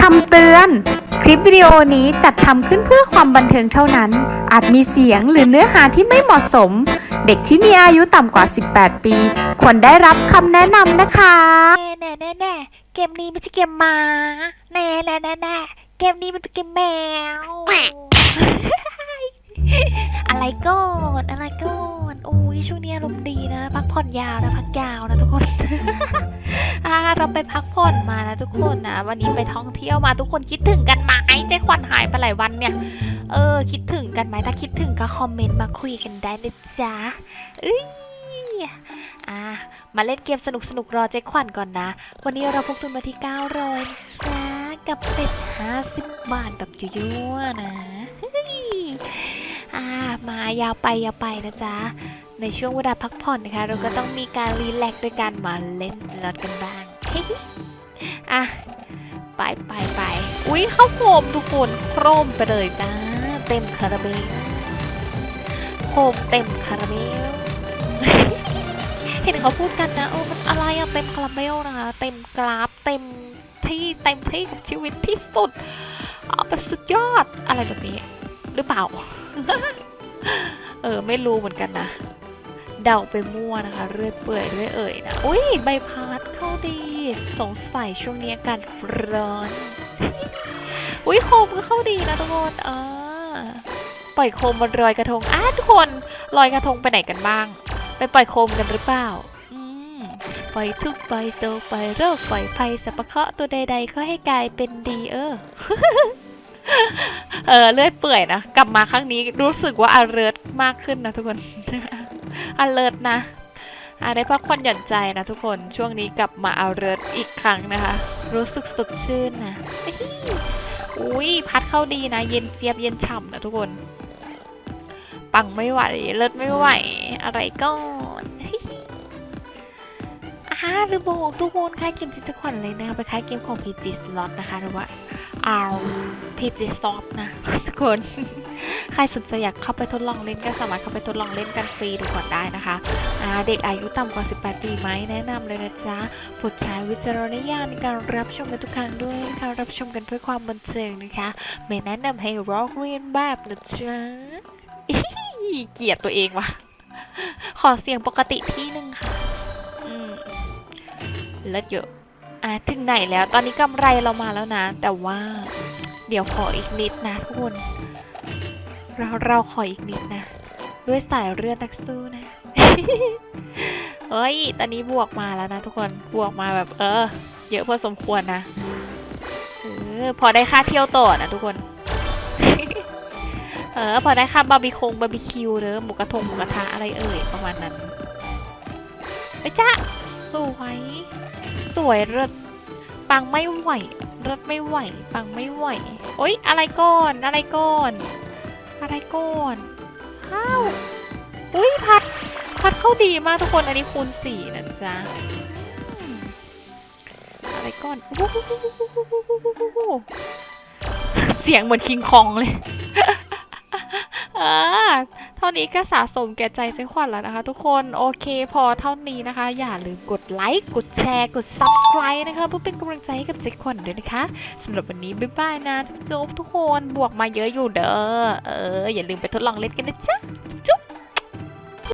คำเตือน คลิปวิดีโอนี้จัดทำขึ้นเพื่อความบันเทิงเท่านั้น อาจมีเสียงหรือเนื้อหาที่ไม่เหมาะสม เด็กที่มีอายุต่ำกว่า 18 ปี ควรได้รับคำแนะนำนะคะ แน่แน่แน่เกมนี้ไม่ใช่เกมหมา แน่แน่แน่แน่เกมนี้มันเป็นเกมแมว อะไรก่อนอะไรก่อนโอ้ ยช่วงนี้อารมณ์ดีนะ พักผ่อนยาวนะ พักยาวนะทุกคนอ่าเราไปพักผ่อนมานะทุกคนนะ วันนี้ไปท่องเที่ยวมาทุกคนคิดถึงกันไหมเจ๊ขวัญหายไปหลายวันเนี่ย เออ คิดถึงกันไหมถ้าคิดถึงก็คอมเมนต์มาคุยกันได้เลยจ้าเอ้ยอ่ามาเล่นเกมสนุกสนุกรอเจ๊ขวัญก่อนนะ วันนี้เราพกทุนมาที่900จ้ากับเป็ด50 บาทแบบยั่วๆนะเฮ้ยอ่ามายาวไปยาวไปนะจ๊ะ ในช่วงเวลาพักผ่อนนะคะ เราก็ต้องมีการรีแลกซ์ด้วยการมาเล่นสล็อตกันบ้างเฮ้อะไปไปไปอุ้ยเข้าโคมทุกคนโครมไปเลยจ้า เต็มคาราเบลโคมเต็มคาราเบลเห็นเขาพูดกันนะโอ้มันอะไรอะเต็มคาราเบลนะคะ เต็มกราฟเต็มที่เต็มที่กับชีวิตที่สุดเอาแบบสุดยอดอะไรแบบนี้ หรือเปล่า เออ ไม่รู้เหมือนกันนะ เดาไปมั่วนะคะ เรื่อยเปื่อยเรื่อยเอ่ยนะอุ้ยใบพัดเข้าดี สงสัยช่วงนี้อากาศร้อน อุ้ยโคมก็เข้าดีนะทุกคนอ่าปล่อยโคมบนลอยกระทงอ้าทุกคนลอยกระทงไปไหนกันบ้าง ไปปล่อยโคมกันหรือเปล่าอืมปล่อยทุกปล่อยโศกปล่อยโรคปล่อยภัยสัพพะเคราะห์ตัวใดๆก็ให้กลายเป็นดีเออเออเลื่อยเปื่อยนะ กลับมาครั้งนี้รู้สึกว่า alert มากขึ้นนะทุกคน alert นะอะได้พักผ่อนหย่อนใจนะทุกคนช่วงนี้กลับมา alert อีกครั้งนะคะ รู้สึกสดชื่นนะอุ้ยพัดเข้าดีนะ เย็นเจี๊ยบเย็นฉ่ำนะทุกคน ปังไม่ไหวเลิศไม่ไหว อะไรก่อนอ่าหรือบอกทุกคนค่ายเกมที่จขวัญเลยนะคะไปค่ายเกมของ PG Slot นะคะหรือว่า R PG Slot นะทุกคน ใครสนใจอยากเข้าไปทดลองเล่นก็สามารถเข้าไปทดลองเล่นกันฟรีดูก่อนได้นะคะเด็กอายุต่ำกว่า 18 ปีไหมแนะนำเลยนะจ๊ะโปรดใช้วิจารณญาณในการรับชมกันทุกครั้งด้วยนะคะรับชมกันเพื่อความบันเทิงนะคะไม่แนะนำให้ร้อกเรียนแบบนะจ๊ะเกลียดตัวเองวะขอเสียงปกติที่หนึ่งค่ะอืมเลิศเยอะ อะถึงไหนแล้ว ตอนนี้กำไรเรามาแล้วนะ แต่ว่า เดี๋ยวขออีกนิดนะทุกคน เราเราขออีกนิดนะ ด้วยสายเลือดนักสู้นะเฮ้ย ตอนนี้บวกมาแล้วนะทุกคน บวกมาแบบเออ เยอะพอสมควรนะ เออ พอได้ค่าเที่ยวต่อนะทุกคน เออ พอได้ค่าบาร์บีคงบาร์บีคิวเด้อหมูกระทงหมูกระทะอะไรเอ่ยประมาณนั้นไปจ้าสวย สวยเลิศปังไม่ไหวเลิศไม่ไหว ปังไม่ไหว โอ๊ย อะไรก่อน อะไรก่อน อะไรก่อนข้าวอุ้ยพัด พัดเข้าดีมากทุกคน อันนี้คูณสี่นะจ๊ะ อะไรก่อน เสียงเหมือนคิงคองเลย นี้ก็สะสมแก่ใจเจ๊ขวัญแล้วนะคะ ทุกคนโอเคพอเท่านี้นะคะ อย่าลืมกดไลค์กดแชร์กด subscribe นะคะเพื่อเป็นกำลังใจให้กับเจ๊ขวัญด้วยนะคะสำหรับวันนี้บ๊ายบายนะจุ๊บทุกคนบวกมาเยอะอยู่เด้อเอออย่าลืมไปทดลองเล่นกันนะจ๊ะ